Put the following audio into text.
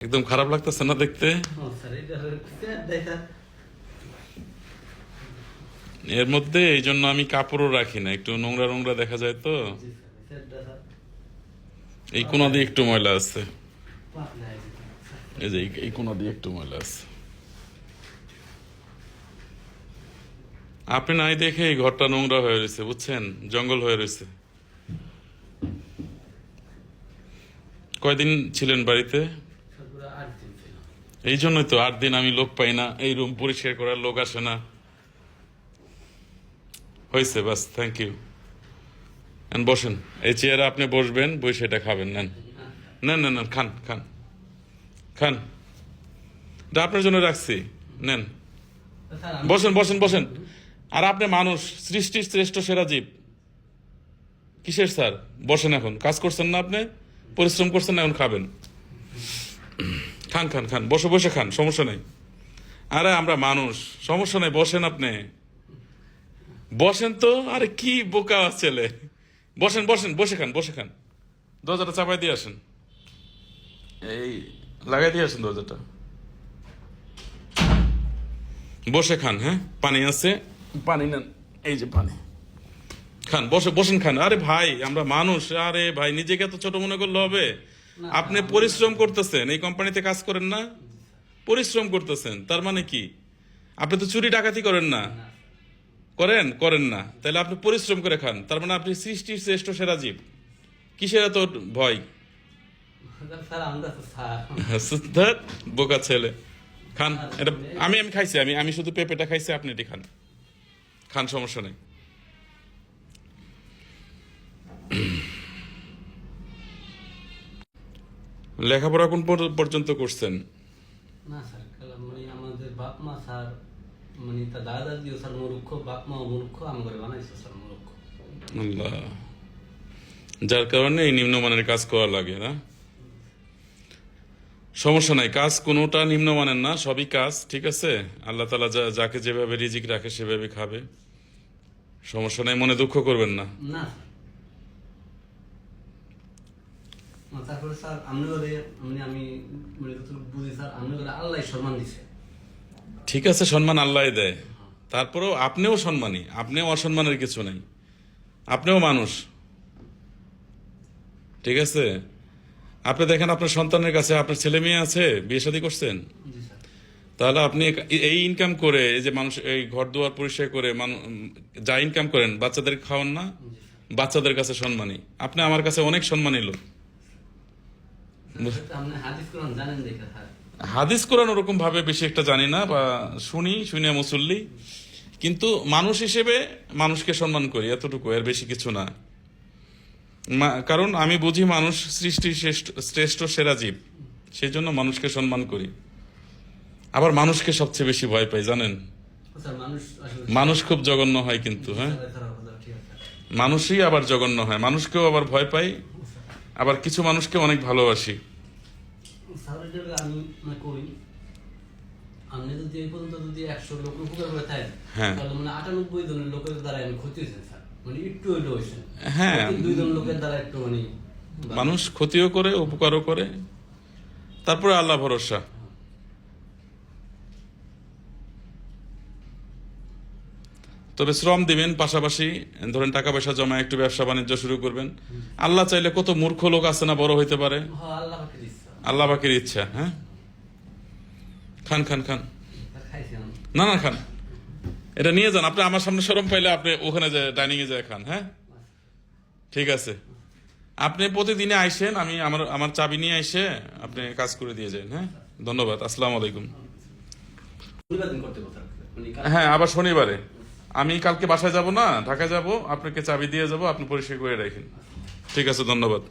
একদম খারাপ লাগতেছে না দেখতে? এর মধ্যে এই জন্য আমি কাপড়ও রাখি না একটু নোংরা নোংরা দেখা যায় তো। এই কোনা দিয়ে একটু ময়লা আছে। এই যে এই- এই কোনা দিয়ে একটু ময়লা আছে। আপনি নাই দেখে এই ঘরটা নোংরা হয়ে রয়েছে বুঝছেন? জঙ্গল হয়ে রয়েছে। কয়দিন ছিলেন বাড়িতে স্যার পুরো আট দিন ছিল এই জন্যই তো আট দিন আমি লোক পাই না, এই রুম পরিষ্কার করার লোক আসে না। হয়েছে বাস থ্যাংক ইউ বসেন, এই চেয়ারে আপনি বসবেন, বসে এটা খাবেন, নেন। নেন নেন নেন, খান খান। খান। এটা আপনার জন্য রাখছি, নেন। বসেন বসেন বসেন। আর আপনি মানুষ, সৃষ্টির শ্রেষ্ঠ সেরা জীব। কিসের স্যার? বসেন এখন। কাজ করছেন না আপনি? পরিশ্রম করছেন না, এখন খাবেন। খান খান খান বসে বসে খান সমস্যা নেই। আরে আমরা মানুষ সমস্যা নেই বসেন আপনি। বসেন তো আরে কি বোকা ছেলে। বসেন বসেন বসে খান বসে খান। দরজাটা চাপাই দিয়ে আসেন। এই লাগাই দিয়ে আসেন দরজাটা। বসে খান হ্যাঁ? পানি আছে? পানি নেন এই যে পানি। খান বসে বসেন খান। আরে ভাই আমরা মানুষ আরে ভাই নিজেকে এত ছোট মনে করলে হবে? আপনি পরিশ্রম করতেছেন এই কোম্পানিতে কাজ করেন না? পরিশ্রম করতেছেন তার মানে কি? আপনি তো চুরি ডাকাতি করেন না। করেন করেন না। তাহলে আপনি পরিশ্রম করে খান তার মানে আপনি সৃষ্টির শ্রেষ্ঠ সেরা জীব। কিসের এত ভয়? বোকা ছেলে। খান এটা আমি আমি খাইছি আমি আমি শুধু পেঁপেটা খাইছি আপনি এটি খান। খান সমস্যা নেই। লেখাপড়া কোন পর- পর্যন্ত করছেন? না স্যার কালাম মানে আমাদের বাপ মা স্যার মানে তা দাদা দাদিও স্যার মূর্খ বাপ মা মূর্খ আম করে বানাইছে স্যার মূর্খ। আল্লাহ। যার কারণে এই নিম্নমানের কাজ করা লাগে না? সমস্যা নাই কাজ কোনোটা নিম্নমানের না সবই কাজ ঠিক আছে? আল্লাহ তালা যাকে যেভাবে রিজিক রাখে সেভাবে খাবে। সমস্যা নাই মনে দুঃখ করবেন না। না স্যার তারপরে স্যার বলে মানে আমি মানে যতটুকু বুঝি স্যার বলে আল্লাহ সম্মান দিছে। ঠিক আছে সম্মান আল্লাহ দেয়। তারপরেও আপনিও সম্মানী আপনিও অসম্মানের কিছু নাই। আপনিও মানুষ। ঠিক আছে? আপনি দেখেন আপনার সন্তানের কাছে আপনার ছেলে মেয়ে আছে বিয়ে শাদী করছেন? তাহলে আপনি এই ইনকাম করে এই যে মানুষ এই ঘর দুয়ার পরিষ্কার করে যা ইনকাম করেন বাচ্চাদের খাওয়ান না? বাচ্চাদের কাছে সম্মানী। আপনি আমার কাছে অনেক সম্মানী লোক। হাদিস কোরআন ওরকম ভাবে বেশি একটা জানি না বা শুনি শুনে মুসল্লি। কিন্তু মানুষ হিসেবে মানুষকে সম্মান করি এতটুকু এর বেশি কিছু না। কারণ আমি বুঝি মানুষ সৃষ্টি শ্রেষ্ঠ শ্রেষ্ঠ সেরা জীব। সেই জন্য মানুষকে সম্মান করি। আবার মানুষকে সবচেয়ে বেশি ভয় পাই জানেন? মানুষ খুব জঘন্য হয় কিন্তু হ্যাঁ? মানুষই আবার জঘন্য হয়। মানুষকেও আবার ভয় পাই আবার কিছু মানুষকে অনেক ভালোবাসি। মানে আপনি যদি এই পর্যন্ত যদি একশো লোক উপকার করে থাকেন হ্যাঁ। তাহলে মানে আটানব্বই জনের লোকের দ্বারা আমি ক্ষতি হয়েছে স্যার। মানে একটু হয়েছে। হ্যাঁ। দুইজন লোকের দ্বারা একটু মানে মানুষ ক্ষতিও করে উপকারও করে। তারপরে আল্লাহ ভরসা। তবে শ্রম দিবেন পাশাপাশি ধরেন টাকা পয়সা জমা একটু ব্যবসা বাণিজ্য শুরু করবেন। আল্লাহ চাইলে কত মূর্খ লোক আছে না বড় হইতে পারে? আল্লাহ বাকির ইচ্ছা। হ্যাঁ? খান খান খান। না না খান। এটা নিয়ে যান আপনি আমার সামনে সরম পাইলে আপনি ওখানে যায় ডাইনিং এ যায় খান হ্যাঁ? ঠিক আছে। আপনি প্রতিদিনে আইসেন আমি আমার আমার চাবি নিয়ে এসে আপনি কাজ করে দিয়ে যান হ্যাঁ? ধন্যবাদ আসসালামু আলাইকুম। হ্যাঁ আবার শনিবারে। আমি কালকে বাসায় যাব না ঢাকা যাব, আপনাকে চাবি দিয়ে যাব, আপনি পরিষ্কার করে রাখেন। ঠিক আছে, ধন্যবাদ।